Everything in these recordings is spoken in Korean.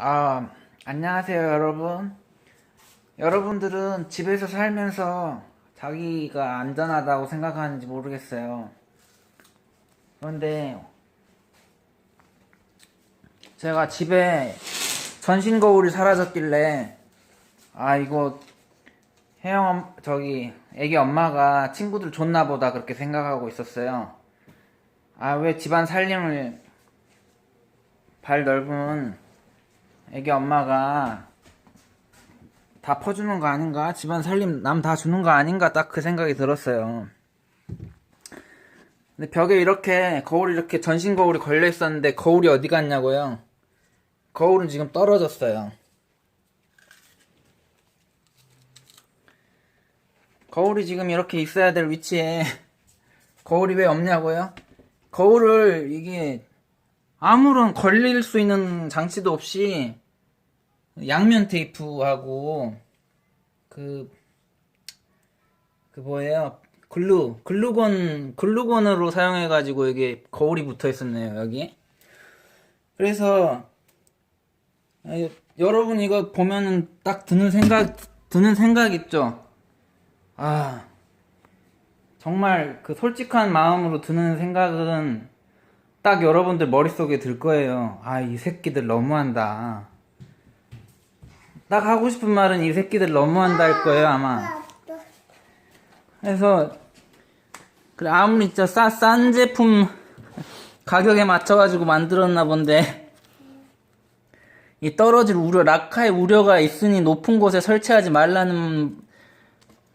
아, 안녕하세요, 여러분. 여러분들은 집에서 살면서 자기가 안전하다고 생각하는지 모르겠어요. 그런데 제가 집에 전신 거울이 사라졌길래 아, 이거 엄- 저기 애기 엄마가 친구들 줬나 보다 그렇게 생각하고 있었어요. 아, 왜 집안 살림을 발 넓은 애기 엄마가 다 퍼주는 거 아닌가? 집안 살림 남 다 주는 거 아닌가? 딱 그 생각이 들었어요. 근데 벽에 이렇게 거울이 이렇게 전신 거울이 걸려 있었는데 거울이 어디 갔냐고요? 거울은 지금 떨어졌어요. 거울이 지금 이렇게 있어야 될 위치에 거울이 왜 없냐고요? 거울을 이게 아무런 걸릴 수 있는 장치도 없이 양면 테이프하고 그, 그 뭐예요? 글루, 글루건, 글루건으로 사용해가지고 이게 거울이 붙어 있었네요, 여기. 그래서, 아, 여러분 이거 보면은 딱 드는 생각, 드는 생각 있죠? 아, 정말 그 솔직한 마음으로 드는 생각은 딱 여러분들 머릿속에 들 거예요. 아, 이 새끼들 너무한다. 딱 하고 싶은 말은 이 새끼들 너무한다 할 거예요, 아마. 그래서, 그래, 아무리 진짜 싸, 싼 제품 가격에 맞춰가지고 만들었나 본데, 이 떨어질 우려, 낙하의 우려가 있으니 높은 곳에 설치하지 말라는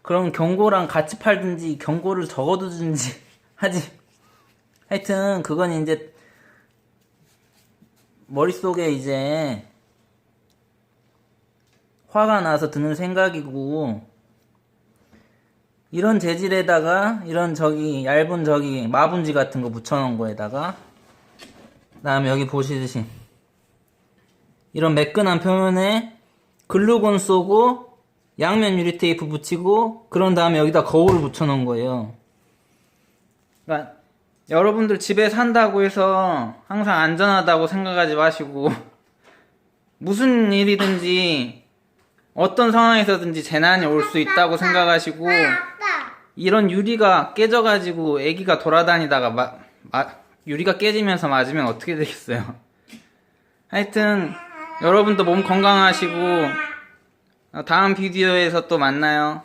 그런 경고랑 같이 팔든지 경고를 적어두든지 하지. 하여튼 그건 이제 머릿속에 이제 화가 나서 드는 생각이고 이런 재질에다가 이런 저기 얇은 저기 마분지 같은 거 붙여놓은 거에다가 그다음에 여기 보시듯이 이런 매끈한 표면에 글루건 쏘고 양면 유리 테이프 붙이고 그런 다음에 여기다 거울을 붙여놓은 거예요. 그러니까 여러분들 집에 산다고 해서 항상 안전하다고 생각하지 마시고 무슨 일이든지 어떤 상황에서든지 재난이 올 수 있다고 생각하시고 이런 유리가 깨져가지고 아기가 돌아다니다가 마, 마- 유리가 깨지면서 맞으면 어떻게 되겠어요? 하여튼 여러분도 몸 건강하시고 다음 비디오에서 또 만나요.